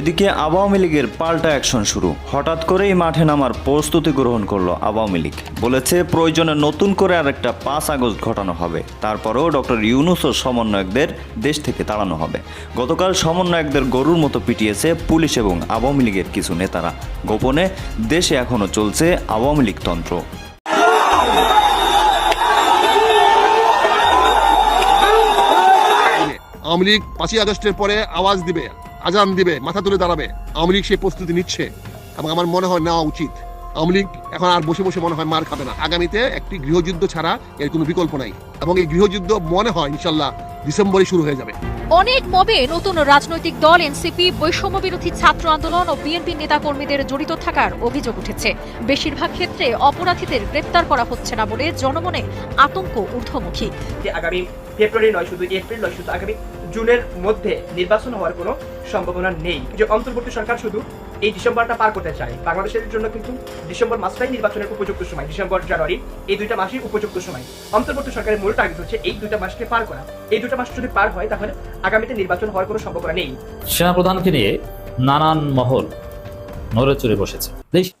এদিকে আওয়ামী লীগের পাল্টা অ্যাকশন শুরু। হঠাৎ করেই মাঠে নামার প্রস্তুতি গ্রহণ করল আওয়ামী লীগ। বলেছে, প্রয়োজনে নতুন করে আরেকটা পাঁচ আগস্ট ঘটানো হবে। তারপরেও ডক্টর ইউনুস ও সমন্বয়কদের দেশ থেকে তাড়ানো হবে। গতকাল সমন্বয়কদের গরুর মতো পিটিয়েছে পুলিশ এবং আওয়ামী লীগের কিছু নেতারা। গোপনে দেশে এখনও চলছে আওয়ামী লীগতন্ত্র আওয়ামী লীগ পাঁচই আগস্টের পরে আওয়াজ দিবে। আজান দিবে মাথা তুলে দাঁড়াবে। আওয়ামী লীগ সেই প্রস্তুতি নিচ্ছে। এবং আমার মনে হয় নেওয়া উচিত। আওয়ামী লীগ এখন আর বসে বসে মনে হয় মার খাবে না। আগামীতে একটি গৃহযুদ্ধ ছাড়া এর কোনো বিকল্প নাই। এবং এই গৃহযুদ্ধ মনে হয় ইনশাল্লাহ ডিসেম্বরে শুরু হয়ে যাবে। অনেক মবে নতুন রাজনৈতিক দল এনসিপি বৈষম্য বিরোধী ছাত্র আন্দোলন ও বিএনপি নেতাকর্মীদের জড়িত থাকার অভিযোগ উঠেছে। বেশিরভাগ ক্ষেত্রে অপরাধীদের গ্রেপ্তার করা হচ্ছে না বলে জনমনে আতঙ্ক ঊর্ধ্বমুখী। যে আগামী ফেব্রুয়ারি নয় শুধু এপ্রিল নয় শুধু আগামী জুনের মধ্যে নির্বাচন হওয়ার কোনো সম্ভাবনা নেই। যে অন্তর্বর্তী সরকার শুধু এই ডিসেম্বরটা পার করতে চায়, বাংলাদেশের জন্য কিন্তু ডিসেম্বর মাসটাই নির্বাচনের উপযুক্ত সময়, ডিসেম্বর, জানুয়ারি, এই দুইটা মাসই উপযুক্ত সময়। অন্তর্বর্তী সরকারের মূল টার্গেট হচ্ছে এই দুইটা মাসকে পার করা। এই দুটা মাস যদি পার হয়, তাহলে আগামীতে নির্বাচন হওয়ার কোনো সম্ভাবনা নেই। সেনাপ্রধানকে নিয়ে নানান মহল নড়ে চড়ে বসেছে।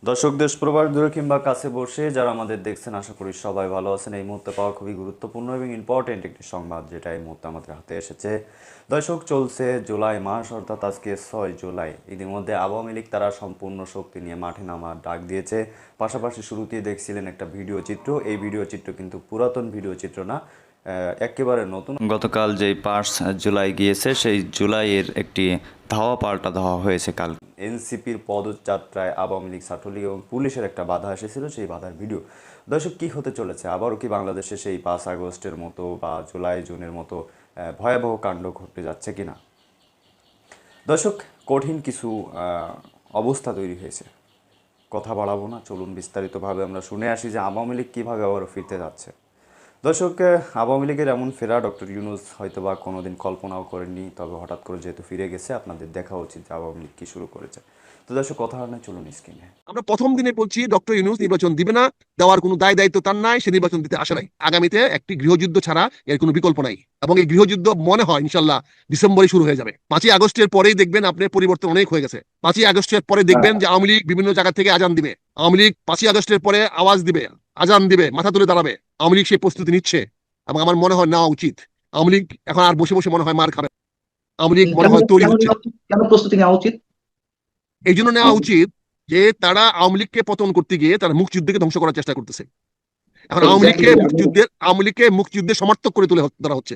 দর্শক দেশ প্রবাস দূরে কিংবা কাছে বসে যারা আমাদের দেখছেন, আশা করি সবাই ভালো আছেন। এই মুহূর্তে পাওয়া খুবই গুরুত্বপূর্ণ এবং ইম্পর্টেন্ট একটি সংবাদ, যেটা এই মুহূর্তে আমাদের হাতে এসেছে। দর্শক, চলছে জুলাই মাস, অর্থাৎ আজকে ছয় জুলাই। ইতিমধ্যে আওয়ামী লীগ তারা সম্পূর্ণ শক্তি নিয়ে মাঠে নামার ডাক দিয়েছে। পাশাপাশি শুরুতেই দেখছিলেন একটা ভিডিও চিত্র। এই ভিডিও চিত্র কিন্তু পুরাতন ভিডিও চিত্র না একেবারে নতুন। গতকাল যেই পাঁচ জুলাই গিয়েছে সেই জুলাইয়ের একটি ধাওয়া পাল্টা ধাওয়া হয়েছে কাল। এনসিপির পদযাত্রায় আওয়ামী লীগ ছাত্রলীগ এবং পুলিশের একটা বাধা এসেছিল সেই বাধার ভিডিও। দর্শক কি হতে চলেছে? আবারও কি বাংলাদেশে সেই পাঁচ আগস্টের মতো বা জুলাই জুনের মতো ভয়াবহ কাণ্ড ঘটতে যাচ্ছে কি না দর্শক কঠিন কিছু অবস্থা তৈরি হয়েছে। কথা বাড়াবো না চলুন বিস্তারিতভাবে আমরা শুনে আসি যে আওয়ামী লীগ কীভাবে আবারও ফিরতে যাচ্ছে। দর্শক আওয়ামী লীগের এমন ফেরা ডক্টর ইউনুস হয়তো বা কোনোদিন কল্পনাও করেননি, তবে হঠাৎ করে যেহেতু ফিরে গেছে, আপনাদের দেখা উচিত যে আওয়ামী লীগ কী শুরু করেছে। তো দর্শক, কথা না, চলুন স্ক্রিনে আমরা প্রথম দিনে বলছি, ডক্টর ইউনুস নির্বাচন দিবে না, দেওয়ার কোনো দায় দায়িত্ব তার নাই, সে নির্বাচন দিতে আসে নাই। আগামীতে একটি গৃহযুদ্ধ ছাড়া এর কোনো বিকল্প নাই। এবং এই গৃহযুদ্ধ মনে হয় ইনশাল্লাহ ডিসেম্বরে শুরু হয়ে যাবে। পাঁচই আগস্টের পরেই দেখবেন আপনার পরিবর্তন অনেক হয়ে গেছে। পাঁচই আগস্টের পরে দেখবেন যে আওয়ামী লীগ বিভিন্ন জায়গা থেকে আজান দিবে। আওয়ামী লীগ পাঁচই আগস্টের পরে আওয়াজ দিবে। আজান দিবে মাথা তুলে দাঁড়াবে। আওয়ামী লীগ সেই প্রস্তুতি নিচ্ছে এবং আমার মনে হয় নেওয়া উচিত। আওয়ামী লীগ এখন আর বসে বসে মনে হয় মার খাবে। আওয়ামী লীগ মনে হয় তৈরি হচ্ছে। কেন প্রস্তুতি নেওয়া উচিত? এই জন্য নেওয়া উচিত যে তারা আওয়ামী লীগকে পতন করতে গিয়ে তারা মুক্তিযুদ্ধকে ধ্বংস করার চেষ্টা করতেছে। এখন আওয়ামী লীগকে মুক্তিযুদ্ধের আওয়ামী লীগকে মুক্তিযুদ্ধের সমর্থক করে তুলে ধরা হচ্ছে।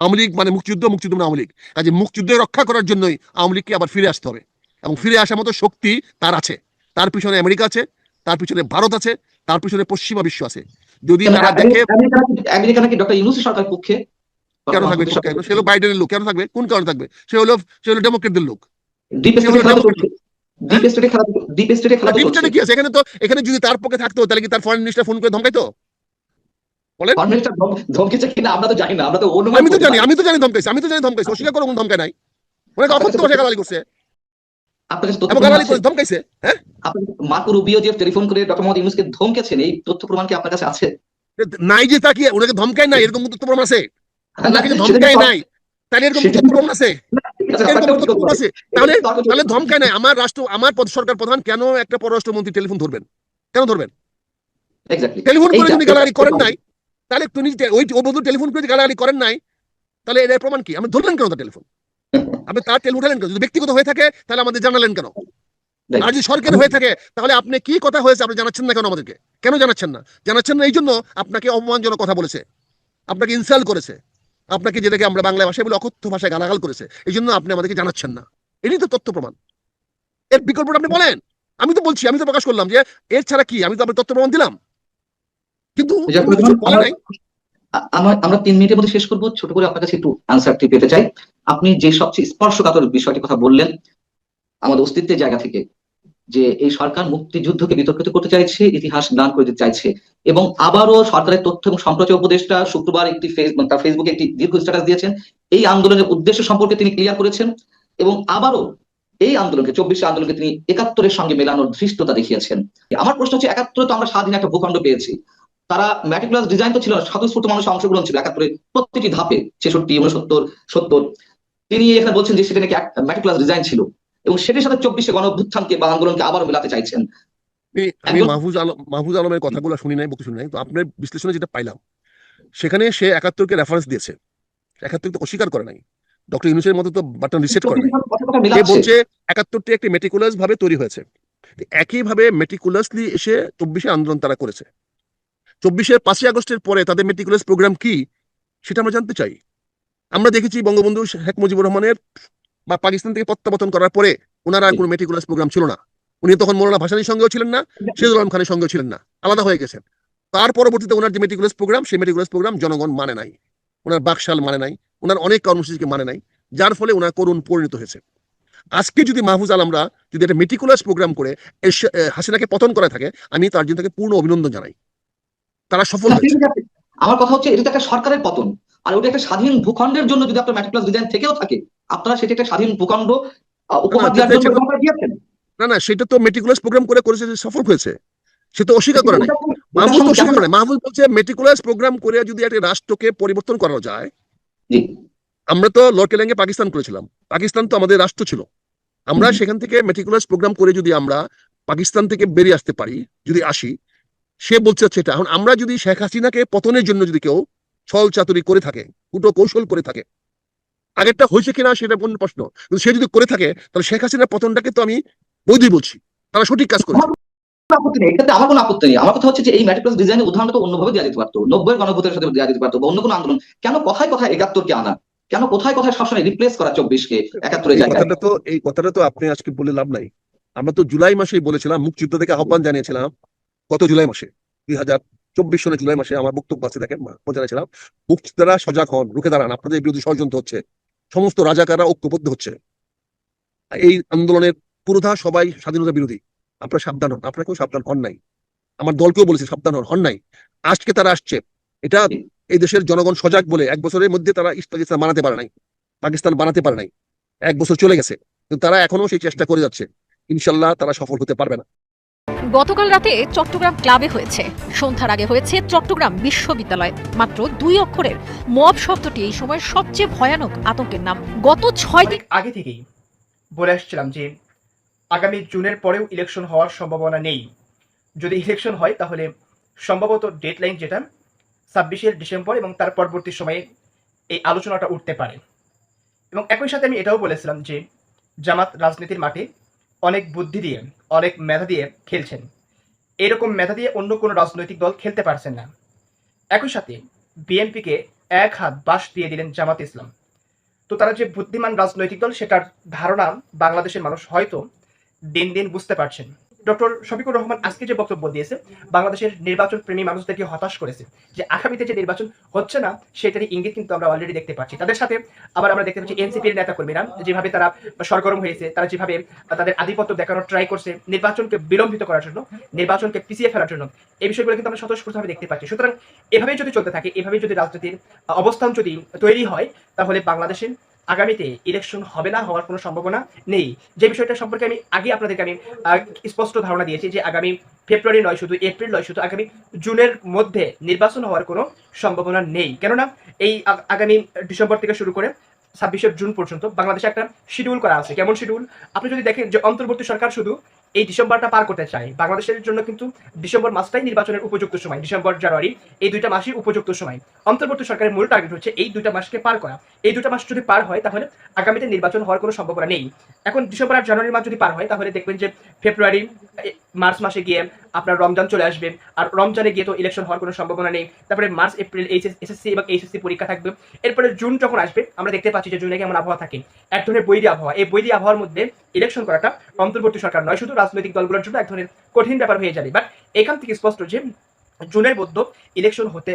আওয়ামী লীগ মানে মুক্তিযুদ্ধ মুক্তিযুদ্ধ মানে আওয়ামী লীগ। কাজে মুক্তিযুদ্ধ রক্ষা করার জন্যই আওয়ামী লীগকে আবার ফিরে আসতে হবে। এবং ফিরে আসার মতো শক্তি তার আছে। তার পিছনে আমেরিকা আছে তার পিছনে ভারত আছে তার পিছনে পশ্চিমা বিশ্ব আছে। যদি তারা দেখে আমেরিকা নাকি ডক্টর ইউনুস সরকার পক্ষে? কেন থাকবে? সে হলো বাইডেনের লোক। কেন থাকবে? কোন কারণে থাকবে? সে হলো সে হলো ডেমোক্রেটদের লোক। কি আছে? এখানে তো এখানে যদি তার পক্ষে থাকতো তাহলে কি তার ফরেন মিনিস্টার ফোন করে ধমকাইতো? বলেন। ধমকেছে কিনা আমরা তো জানি না। আমরা তো আমি তো জানি আমি তো জানি ধমকাইছে। আমি তো জানি ধমকাইছে। অস্বীকার করে ধমকায় নাই। অনেক অপত্য ভাষায় করছে। আপনার কাছে? করে ধমকাইছে হ্যাঁ? আপনি মার্কো রুবিও যে টেলিফোন করে ডক্টর মোহাম্মদ ইউনুসকে ধমকেছেন এই তথ্য প্রমাণ কি আপনার কাছে আছে? নাই যে ওনাকে ধমকায় এরকম তথ্য প্রমাণ আছে? নাকি ধমকায় নাই তাহলে এরকম তথ্য প্রমাণ আছে? তাহলে তাহলে ধমকায় নাই। আমার রাষ্ট্র আমার সরকার প্রধান কেন একটা পররাষ্ট্রমন্ত্রী টেলিফোন ধরবেন? কেন ধরবেন? টেলিফোন করে যদি গালাগালি করেন নাই তাহলে তুমি ওই ও বন্ধু টেলিফোন করে যদি গালাগালি করেন নাই তাহলে এর প্রমাণ কি? আপনি ধরলেন কেন টেলিফোন? আপনি তার তেল উঠালেন কেন? যদি ব্যক্তিগত হয়ে থাকে তাহলে আমাদের জানালেন কেন? আর যদি সরকারি হয়ে থাকে তাহলে আপনি কি কথা হয়েছে আপনি জানাচ্ছেন না কেন আমাদেরকে? কেন জানাচ্ছেন না? জানাচ্ছেন না এই জন্য আপনাকে অপমানজনক কথা বলেছে। আপনাকে ইনসাল্ট করেছে। আপনাকে যেটাকে আমরা বাংলা ভাষায় বলে অকথ্য ভাষায় গালাগাল করেছে। এই জন্য আপনি আমাদেরকে জানাচ্ছেন না। এটাই তো তথ্য প্রমাণ। এর বিকল্পটা আপনি বলেন। আমি তো বলছি আমি তো প্রকাশ করলাম যে এর ছাড়া কি? আমি তো আপনার তথ্য প্রমাণ দিলাম। কিন্তু বলে নাই। আমরা আমরা তিন মিনিটের মধ্যে শেষ করব। ছোট করে আপনার কাছে একটু আনসারটি পেতে চাই। আপনি যে সবচেয়ে স্পর্শকাতর বিষয়টি কথা বললেন, আমাদের অস্তিত্বের জায়গা থেকে, যে এই সরকার মুক্তিযুদ্ধকে বিতর্কিত করতে চাইছে, ইতিহাস দান করে দিতে চাইছে, এবং আবারও সরকারের তথ্য এবং সম্প্রচার উপদেষ্টা শুক্রবার একটি ফেস- তার ফেসবুকে একটি দীর্ঘ স্ট্যাটাস দিয়েছেন। এই আন্দোলনের উদ্দেশ্য সম্পর্কে তিনি ক্লিয়ার করেছেন, এবং আবারও এই আন্দোলনকে, চব্বিশে আন্দোলনকে তিনি একাত্তরের সঙ্গে মেলানোর ধৃষ্টতা দেখিয়েছেন। আমার প্রশ্ন হচ্ছে, একাত্তরে তো আমরা স্বাধীন একটা ভূখণ্ড পেয়েছি। তারা ম্যাটিকুলাস ডিজাইন তো ছিল না স্বতঃস্ফূর্ত মানুষ অংশগ্রহণ ছিল একাত্তরে প্রত্যেকটি ধাপে ছেষট্টি উনসত্তর সত্তর। তিনি এখানে বলছেন যে সেটা নাকি ডিজাইন ছিল। এবং সেটির সাথে চব্বিশে গণ বা আন্দোলনকে আবারও মেলাতে চাইছেন। আমি মাহফুজ আলম মাহফুজ আলমের কথাগুলো শুনি নাই বক্তব্য শুনি নাই তো আপনার বিশ্লেষণে যেটা পাইলাম সেখানে সে একাত্তরকে রেফারেন্স দিয়েছে। একাত্তরকে অস্বীকার করে নাই। ডক্টর ইউনুসের মতো তো বাটন রিসেট করে নাই। সে বলছে একাত্তরটি একটি মেটিকুলাস ভাবে তৈরি হয়েছে। একইভাবে মেটিকুলাসলি এসে চব্বিশে আন্দোলন তারা করেছে। চব্বিশের পাঁচই আগস্টের পরে তাদের মেটিকুলাস প্রোগ্রাম কি সেটা আমরা জানতে চাই। আমরা দেখেছি বঙ্গবন্ধু শেখ মুজিবুর রহমানের বা পাকিস্তান থেকে প্রত্যাবর্তন করার পরে ওনারা আর কোনো মেটিকুলাস প্রোগ্রাম ছিল না। উনি তখন মৌলানা ভাসানির সঙ্গেও ছিলেন না সিরাজুল আলম খানের সঙ্গেও ছিলেন না আলাদা হয়ে গেছেন। তার পরবর্তীতে ওনার যে মেটিকুলাস প্রোগ্রাম সেই মেটিকুলাস প্রোগ্রাম জনগণ মানে নাই। ওনার বাকশাল মানে নাই ওনার অনেক কর্মসূচিকে মানে নাই যার ফলে ওনার করুণ পরিণত হয়েছে। আজকে যদি মাহফুজ আলমরা যদি একটা মেটিকুলাস প্রোগ্রাম করে হাসিনাকে পতন করে থাকে আমি তার জন্য তাকে পূর্ণ অভিনন্দন জানাই। তারা সফল না। আমার কথা হচ্ছে এটা একটা সরকারের পতন। আর ওটা একটা স্বাধীন ভূখণ্ডের জন্য যদি আপনার ম্যাট্রিক্লাস ডিজাইন থেকেও থাকে আপনারা সেটা একটা স্বাধীন ভূখণ্ড উপহার না, দেওয়ার জন্য দিয়েছেন না না সেটা তো মেটিকুলাস প্রোগ্রাম করে করেছে সফল হয়েছে। সে তো অস্বীকার করে ওটা তো- মাহফুজ তো অস্বীকার করে। মাহফুজ বলছে মেটিকুলাস প্রোগ্রাম করে যদি একটা রাষ্ট্রকে পরিবর্তন করা যায় আমরা তো লর্কেলেঙ্গে পাকিস্তান করেছিলাম। পাকিস্তান তো আমাদের রাষ্ট্র ছিল। আমরা সেখান থেকে মেটিকুলাস প্রোগ্রাম করে যদি আমরা পাকিস্তান থেকে বেরিয়ে আসতে পারি যদি আসি সে বলছে হচ্ছে এটা। এখন আমরা যদি শেখ হাসিনাকে পতনের জন্য যদি কেউ ছল চাতুরি করে থাকে কুটো কৌশল করে থাকে আগেরটা হয়েছে কিনা সেটা কোন প্রশ্ন। কিন্তু সে যদি করে থাকে তাহলে শেখ হাসিনার পতনটাকে তো আমি বৈধই বলছি। তারা সঠিক কাজ করেছে। আপত্তি নেই এটাতে আমার কোনো আপত্তি নেই। আমার কথা হচ্ছে যে এই ম্যাট্রিক্লাস ডিজাইনের উদাহরণটা অন্যভাবে দেওয়া যেতে পারতো। নব্বই গণভোটের সাথে দেওয়া যেতে পারতো বা অন্য কোনো আন্দোলন। কেন কথায় কথায় একাত্তরকে আনা? কেন কোথায় কোথায় সবসময় রিপ্লেস করা চব্বিশকে একাত্তরের কথাটা তো এই কথাটা তো আপনি আজকে বলে লাভ নাই। আমরা তো জুলাই মাসেই বলেছিলাম মুক্তিযুদ্ধ থেকে আহ্বান জানিয়েছিলাম গত জুলাই মাসে, দুই হাজার চব্বিশ সনের জুলাই মাসে আমার বক্তব্য আছে, দেখেন, মা- জানিয়েছিলাম মুক্তিযোদ্ধারা সজাগ হন, রুখে দাঁড়ান, আপনাদের বিরোধী ষড়যন্ত্র হচ্ছে, সমস্ত রাজাকাররা ঐক্যবদ্ধ হচ্ছে। এই আন্দোলনের পুরোধা সবাই স্বাধীনতা বিরোধী, আপনারা সাবধান হন আপনারা কেউ সাবধান হন নাই, আমার দলকেও বলেছে সাবধান হন হন নাই, আজকে তারা আসছে, এটা এই দেশের জনগণ সজাগ বলে এক বছরের মধ্যে তারা ইস্ট পাকিস্তান বানাতে পারে নাই, পাকিস্তান বানাতে পারে নাই, এক বছর চলে গেছে, কিন্তু তারা এখনও সেই চেষ্টা করে যাচ্ছে, ইনশাল্লাহ তারা সফল হতে পারবে না। গতকাল রাতে চট্টগ্রাম ক্লাবে হয়েছে। সন্ধ্যার আগে হয়েছে চট্টগ্রাম বিশ্ববিদ্যালয়। মাত্র দুই অক্ষরের মব শব্দটি এই সময় সবচেয়ে ভয়ানক আতঙ্কের নাম। গত ছয় দিন আগে থেকেই বলে আসছিলাম যে আগামী জুনের পরেও ইলেকশন হওয়ার সম্ভাবনা নেই। যদি ইলেকশন হয়, তাহলে সম্ভবত ডেডলাইন যেটা ছাব্বিশের ডিসেম্বর এবং তার পরবর্তী সময়ে এই আলোচনাটা উঠতে পারে। এবং একই সাথে আমি এটাও বলেছিলাম যে জামাত রাজনীতির মাঠে অনেক বুদ্ধি দিয়ে, অনেক মেধা দিয়ে খেলছেন। এরকম মেধা দিয়ে অন্য কোনো রাজনৈতিক দল খেলতে পারছেন না। একই সাথে বিএনপিকে এক হাত বাস দিয়ে দিলেন জামাত ইসলাম। তো তারা যে বুদ্ধিমান রাজনৈতিক দল, সেটার ধারণা বাংলাদেশের মানুষ হয়তো দিন দিন বুঝতে পারছেন। ডক্টর শফিকুর রহমান আজকে যে বক্তব্য দিয়েছে, বাংলাদেশের নির্বাচন প্রেমী মানুষদেরকে হতাশ করেছে যে আগামীতে যে নির্বাচন হচ্ছে না, সেটারই ইঙ্গিত কিন্তু আমরা অলরেডি দেখতে পাচ্ছি। তাদের সাথে আবার আমরা দেখতে পাচ্ছি এনসিপির নেতা কর্মীরা যেভাবে তারা সরগরম হয়েছে, তারা যেভাবে তাদের আধিপত্য দেখানোর ট্রাই করছে নির্বাচনকে বিলম্বিত করার জন্য, নির্বাচনকে পিছিয়ে ফেলার জন্য, এই বিষয়গুলো কিন্তু আমরা স্বতঃস্ফূর্তভাবে দেখতে পাচ্ছি। সুতরাং এভাবেই যদি চলতে থাকে, এভাবেই যদি রাজনীতির অবস্থান যদি তৈরি হয়, তাহলে বাংলাদেশের আগামীতে ইলেকশন হবে না, হওয়ার কোনো সম্ভাবনা নেই। যে বিষয়টা সম্পর্কে আমি আগে আপনাদেরকে আমি স্পষ্ট ধারণা দিয়েছি যে আগামী ফেব্রুয়ারি নয় শুধু এপ্রিল নয়, শুধু আগামী জুনের মধ্যে নির্বাচন হওয়ার কোনো সম্ভাবনা নেই। কেননা এই আগামী ডিসেম্বর থেকে শুরু করে ছাব্বিশে জুন পর্যন্ত বাংলাদেশে একটা শিডিউল করা আছে। কেমন শিডিউল আপনি যদি দেখেন যে অন্তর্বর্তী সরকার শুধু এই ডিসেম্বরটা পার করতে চায় বাংলাদেশের জন্য কিন্তু ডিসেম্বর মাসটাই নির্বাচনের উপযুক্ত সময়, ডিসেম্বর, জানুয়ারি, এই দুইটা মাসই উপযুক্ত সময়। অন্তর্বর্তী সরকারের মূল টার্গেট হচ্ছে এই দুইটা মাসকে পার করা। এই দুইটা মাস যদি পার হয়, তাহলে আগামীতে নির্বাচন হওয়ার কোনো সম্ভাবনা নেই। এখন ডিসেম্বর আর জানুয়ারি মাস যদি পার হয়, তাহলে দেখবেন যে ফেব্রুয়ারি মার্চ মাসে গিয়ে আপনার রমজান চলে আসবে। আর রমজানে গিয়ে তো ইলেকশন হওয়ার কোনো সম্ভাবনা নেই। তারপরে মার্চ, এপ্রিল, এইচএস, এসএসসি এবং এইচএসসি পরীক্ষা থাকবে। এরপরে জুন যখন আসবে, আমরা দেখতে পাচ্ছি যে জুনে কেমন আবহাওয়া থাকে। এক ধরনের বৈরী আবহাওয়া। এই বৈরী আবহাওয়ার মধ্যে ইলেকশন করাটা অন্তর্বর্তী সরকার নয়, শুধু রাজনৈতিক দলগুলোর জন্য এক ধরনের কঠিন ব্যাপার হয়ে যাবে। বাট এখান থেকে স্পষ্ট যে জুনের মধ্যে ইলেকশন হতে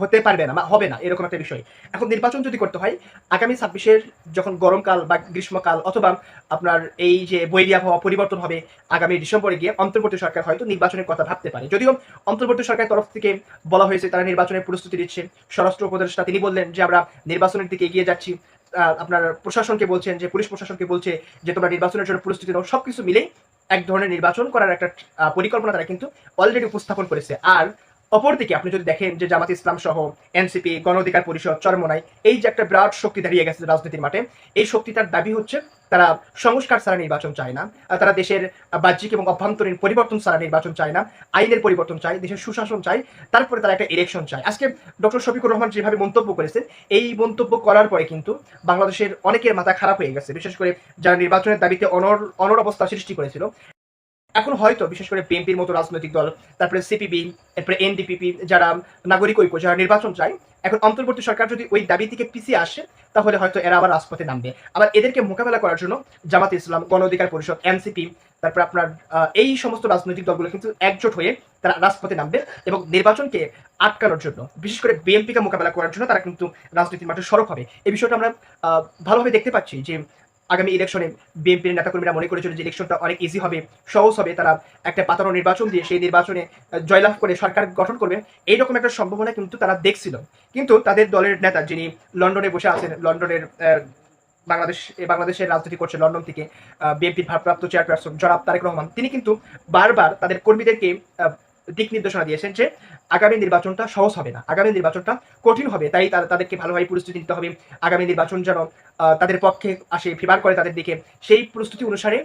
হতে পারবে না বা হবে না, এরকম একটা বিষয়। এখন নির্বাচন যদি করতে হয়, আগামী ছাব্বিশের যখন গরমকাল বা গ্রীষ্মকাল অথবা আপনার এই যে বৈরী আবহাওয়া পরিবর্তন হবে আগামী ডিসেম্বরে গিয়ে অন্তর্বর্তী সরকার হয়তো নির্বাচনের কথা ভাবতে পারে। যদিও অন্তর্বর্তী সরকারের তরফ থেকে বলা হয়েছে, তারা নির্বাচনের প্রস্তুতি দিচ্ছে স্বরাষ্ট্র উপদেষ্টা তিনি বললেন যে, আমরা নির্বাচনের দিকে এগিয়ে যাচ্ছি। আপনার প্রশাসনকে বলছেন যে, পুলিশ প্রশাসনকে বলছে যে, তোমরা নির্বাচনের জন্য প্রস্তুতি নাও। সবকিছু মিলে এক ধরনের নির্বাচন করার একটা পরিকল্পনা তারা কিন্তু অলরেডি উপস্থাপন করেছে। আর অপরদিকে আপনি যদি দেখেন যে জামাত ইসলাম সহ এনসিপি গণ অধিকার পরিষদ, চরমনাই, এই যে একটা বিরাট শক্তি দাঁড়িয়ে গেছে রাজনীতির মাঠে, এই শক্তিটার দাবি হচ্ছে তারা সংস্কার ছাড়া নির্বাচন চায় না তারা দেশের বাহ্যিক এবং অভ্যন্তরীণ পরিবর্তন ছাড়া নির্বাচন চায় না, আইনের পরিবর্তন চায়, দেশের সুশাসন চায়, তারপরে তারা একটা ইলেকশন চায়। আজকে ডক্টর শফিকুর রহমান যেভাবে মন্তব্য করেছে, এই মন্তব্য করার পরে কিন্তু বাংলাদেশের অনেকের মাথা খারাপ হয়ে গেছে, বিশেষ করে যারা নির্বাচনের দাবিতে অনর অনর অবস্থা সৃষ্টি করেছিল। এখন হয়তো, বিশেষ করে বিএনপির মতো রাজনৈতিক দল, তারপরে সিপিবি এরপরে এনডিপিপি যারা নাগরিক ঐক্য, যারা নির্বাচন চায়, এখন অন্তর্বর্তী সরকার যদি ওই দাবি থেকে পিছিয়ে আসে, তাহলে হয়তো এরা আবার রাজপথে নামবে। আবার এদেরকে মোকাবেলা করার জন্য জামাত ইসলাম, গণ অধিকার পরিষদ এনসিপি তারপর আপনার এই সমস্ত রাজনৈতিক দলগুলো কিন্তু একজোট হয়ে তারা রাজপথে নামবে এবং নির্বাচনকে আটকানোর জন্য, বিশেষ করে বিএনপিকে মোকাবেলা করার জন্য তারা কিন্তু রাজনীতির মাঠে সরব হবে। এই বিষয়টা আমরা ভালোভাবে দেখতে পাচ্ছি যে আগামী ইলেকশনে বিএনপির নেতাকর্মীরা মনে করেছিল যে ইলেকশনটা অনেক ইজি হবে, সহজ হবে। তারা একটা পাতানো নির্বাচন দিয়ে সেই নির্বাচনে জয়লাভ করে সরকার গঠন করবে, এইরকম একটা সম্ভাবনা কিন্তু তারা দেখছিল। কিন্তু তাদের দলের নেতা যিনি লন্ডনে বসে আছেন, লন্ডনের বাংলাদেশ বাংলাদেশের রাজনীতি করছে লন্ডন থেকে বিএনপির ভারপ্রাপ্ত চেয়ারপারসন জনাব তারেক রহমান, তিনি কিন্তু বারবার তাদের কর্মীদেরকে দিক নির্দেশনা দিয়েছেন যে আগামী নির্বাচনটা সহজ হবে না। আগামী নির্বাচনটা কঠিন হবে, তাই তাদেরকে ভালোভাবে প্রস্তুতি নিতে হবে। আগামী নির্বাচন যেন তাদের পক্ষে আসে, ফেভার করে তাদের দিকে, সেই প্রস্তুতি অনুসারে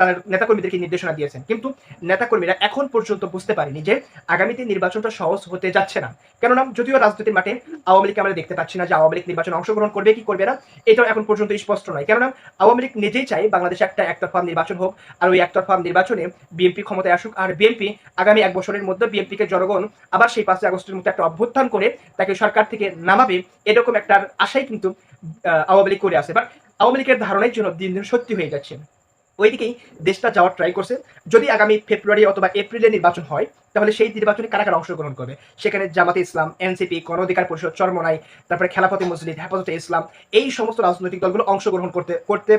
তাদের নেতাকর্মীদেরকে নির্দেশনা দিয়েছেন। কিন্তু নেতাকর্মীরা এখন পর্যন্ত বুঝতে পারেনি যে আগামীতে নির্বাচনটা সহজ হতে যাচ্ছে না। কেননা যদিও রাজনীতির মাঠে আওয়ামী লীগকে আমরা দেখতে পাচ্ছি না যে আওয়ামী লীগ নির্বাচনে অংশগ্রহণ করবে, কি করবে না, এটাও এখন পর্যন্ত স্পষ্ট নয়। কেননা আওয়ামী লীগ নিজেই চাই বাংলাদেশে একটা একতরফা নির্বাচন হোক, আর ওই একতরফা নির্বাচনে বিএনপি ক্ষমতায় আসুক। আর বিএনপি আগামী এক বছরের মধ্যে বিএনপিকে জনগণ আবার সেই পাঁচই আগস্টের মধ্যে একটা অভ্যুত্থান করে তাকে সরকার থেকে নামাবে, এরকম একটা আশাই কিন্তু আওয়ামী লীগ করে আছে। বাট আওয়ামী লীগের ধারণার জন্য দিন দিন সত্যি হয়ে যাচ্ছে। ওইদিকেই দেশটা যাওয়ার ট্রাই করছে। যদি আগামী ফেব্রুয়ারি অথবা এপ্রিলে নির্বাচন হয় তাহলে সেই নির্বাচনে কারা কারা অংশগ্রহণ করবে? সেখানে জামাতে ইসলাম, এনসিপি গণ অধিকার পরিষদ, চরমনাই, তারপরে খেলাফতে মসজিদ, হেফাজতে ইসলাম, এই সমস্ত রাজনৈতিক দলগুলো অংশগ্রহণ করতে করতে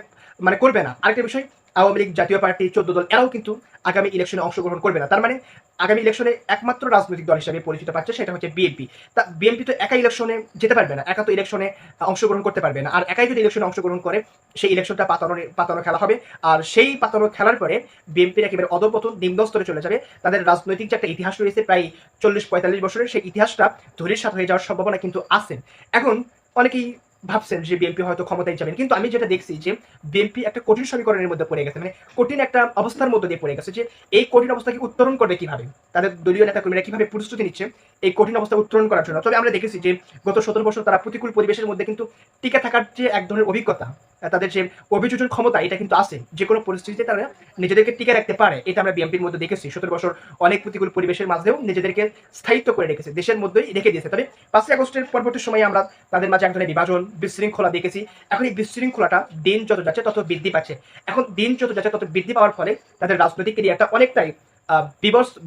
মানে করবে না। আরেকটা বিষয়, আওয়ামী লীগ জাতীয় পার্টি চোদ্দ দল, এরাও কিন্তু আগামী ইলেকশনে অংশগ্রহণ করবে না। তার মানে আগামী ইলেকশনে একমাত্র রাজনৈতিক দল হিসেবে পরিচিত পাচ্ছে, সেটা হচ্ছে বিএনপি। তা বিএনপি তো একা ইলেকশনে যেতে পারবে না, একা তো ইলেকশনে অংশগ্রহণ করতে পারবে না। আর একাই যদি ইলেকশনে অংশগ্রহণ করে, সেই ইলেকশনটা পাতানো পাতানো খেলা হবে। আর সেই পাতানো খেলার পরে বিএনপির একেবারে অধপতন নিম্ন স্তরে চলে যাবে। তাদের রাজনৈতিক যে একটা ইতিহাস রয়েছে প্রায় চল্লিশ, পঁয়তাল্লিশ বছরের। সেই ইতিহাসটা ধরির সাথে হয়ে যাওয়ার সম্ভাবনা কিন্তু আছে। এখন অনেকেই ভাবছেন যে বিএনপি হয়তো ক্ষমতায় যাবেন। কিন্তু আমি যেটা দেখছি যে বিএনপি একটা কঠিন সমীকরণের মধ্যে পড়ে গেছে। মানে কঠিন একটা অবস্থার মধ্যে দিয়ে পড়ে গেছে যে এই কঠিন অবস্থাকে উত্তরণ করবে কীভাবে? তাদের দলীয় নেতাকর্মীরা কীভাবে প্রস্তুতি নিচ্ছে? এই কঠিন অবস্থা উত্তরণ করার জন্য। তবে আমরা দেখেছি যে গত সতেরো বছর তারা প্রতিকূল পরিবেশের মধ্যে কিন্তু টিকে থাকার যে এক ধরনের অভিজ্ঞতা, তাদের যে অভিযোজন ক্ষমতা, এটা কিন্তু আছে। যে কোনো পরিস্থিতিতে তারা নিজেদেরকে টিকে রাখতে পারে, এটা আমরা বিএনপির মধ্যে দেখেছি। সতেরো বছর অনেক প্রতিকূল পরিবেশের মাঝেও নিজেদেরকে স্থায়িত্ব করে রেখেছে, দেশের মধ্যেই রেখে দিয়েছে। তবে পাঁচই আগস্টের পরবর্তী সময়ে আমরা তাদের মাঝে এক ধরনের বিভাজন, বিশৃঙ্খলা দেখেছি। এখন এই বিশৃঙ্খলাটা দিন যত যাচ্ছে তত বৃদ্ধি পাচ্ছে। এখন দিন যত যাচ্ছে তত বৃদ্ধি পাওয়ার ফলে তাদের রাজনৈতিক ক্রিয়াটা অনেকটাই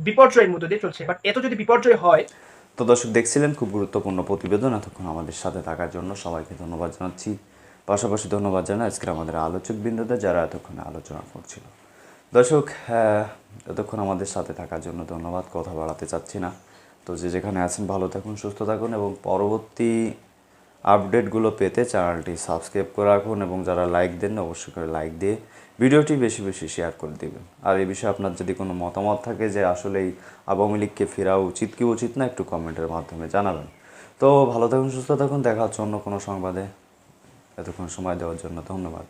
বিপর্যয়ের মধ্যে দিয়ে চলছে। বাট এত যদি বিপর্যয় হয় তো দর্শক, দেখছিলেন খুব গুরুত্বপূর্ণ প্রতিবেদন। এতক্ষণ আমাদের সাথে থাকার জন্য সবাইকে ধন্যবাদ জানাচ্ছি। পাশাপাশি ধন্যবাদ জানাই আজকের আমাদের আলোচক বিন্দুতে যারা এতক্ষণ আলোচনা করছিল। দর্শক এতক্ষণ আমাদের সাথে থাকার জন্য ধন্যবাদ। কথা বাড়াতে চাচ্ছি না। তো যে যেখানে আছেন, ভালো থাকুন, সুস্থ থাকুন এবং পরবর্তী আপডেটগুলো পেতে চ্যানেলটি সাবস্ক্রাইব করে রাখুন এবং যারা লাইক দেন অবশ্যই করে লাইক দিয়ে ভিডিওটি বেশি বেশি শেয়ার করে দেবেন। আর এই বিষয়ে আপনার যদি কোনো মতামত থাকে যে আসলে এই আওয়ামী লীগকে ফেরা উচিত কি উচিত না, একটু কমেন্টের মাধ্যমে জানাবেন। তো ভালো থাকুন, সুস্থ থাকুন, দেখা হচ্ছে অন্য কোনো সংবাদে। এতক্ষণ সময় দেওয়ার জন্য ধন্যবাদ।